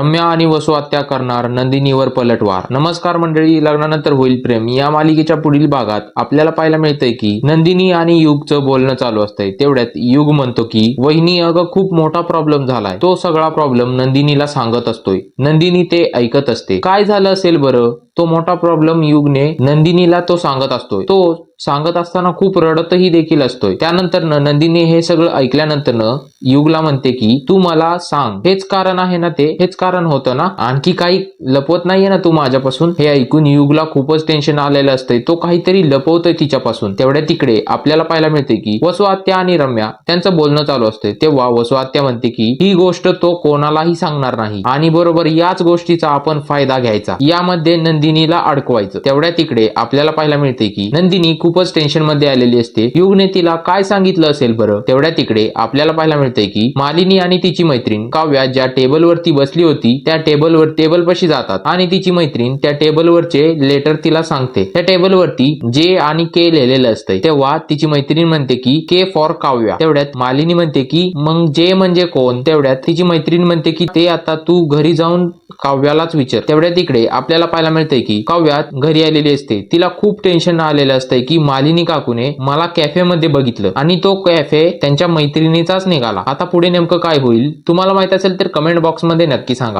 रम्या आणि वसू हत्या करणार नंदिनीवर पलटवार. नमस्कार मंडळी लग्नानंतर होईल प्रेम. या मालिकेच्या पुढील भागात आपल्याला पाहायला मिळतंय की नंदिनी आणि युगचं बोलणं चालू असतंय. तेवढ्यात युग म्हणतो की वहिनी अगं खूप मोठा प्रॉब्लेम झालाय. तो सगळा प्रॉब्लेम नंदिनीला सांगत असतोय. नंदिनी ते ऐकत असते. काय झालं असेल बरं? तो मोठा प्रॉब्लेम युगने नंदिनीला तो सांगत असतोय. तो सांगत असताना खूप रडतही देखील असतोय. त्यानंतर नंदिनी हे सगळं ऐकल्यानंतर युगला म्हणते की तू मला सांग. हेच कारण आहे ना ते? हेच कारण होतं ना? आणखी काही लपवत नाहीये ना तू माझ्यापासून? हे ऐकून युगला खूपच टेन्शन आलेलं असतंय. तो काहीतरी लपवतोय तिच्यापासून. तेवढ्या तिकडे आपल्याला पाहायला मिळते की वसुआत्या आणि रम्या त्यांचं बोलणं चालू असते तेव्हा वसुआत्या म्हणते की ही गोष्ट तो कोणालाही सांगणार नाही. आणि बरोबर याच गोष्टीचा आपण फायदा घ्यायचा. यामध्ये नंदी नंदिनीला अडकवायचं. तेवढ्या तिकडे आपल्याला पाहायला मिळते की नंदिनी खूपच टेन्शनमध्ये आलेली असते. युगने तिला काय सांगितलं असेल बरं? तेवढ्या तिकडे आपल्याला पाहायला मिळते की मालिनी आणि तिची मैत्रीण काव्या ज्या टेबलवरती बसली होती त्या टेबलवर टेबल पशी जातात आणि तिची मैत्रीण त्या टेबलवरचे लेटर तिला सांगते. त्या टेबलवरती जे आणि के लिहिलेलं असतंय तेव्हा तिची मैत्रीण म्हणते की के फॉर काव्या. तेवढ्यात मालिनी म्हणते की मग जे म्हणजे कोण? तेवढ्यात तिची मैत्रीण म्हणते की ते आता तू घरी जाऊन काव्यालाच विचार. तेवढ्या तिकडे आपल्याला पाहायला मिळते की काव्यात घरी आलेली असते. तिला खूप टेन्शन आलेलं असतंय की मालिनी काकूने मला कॅफेमध्ये बघितलं. आणि तो कॅफे त्यांच्या मैत्रिणीचाच निघाला. आता पुढे नेमकं काय होईल? तुम्हाला माहीत असेल तर कमेंट बॉक्समध्ये नक्की सांगा.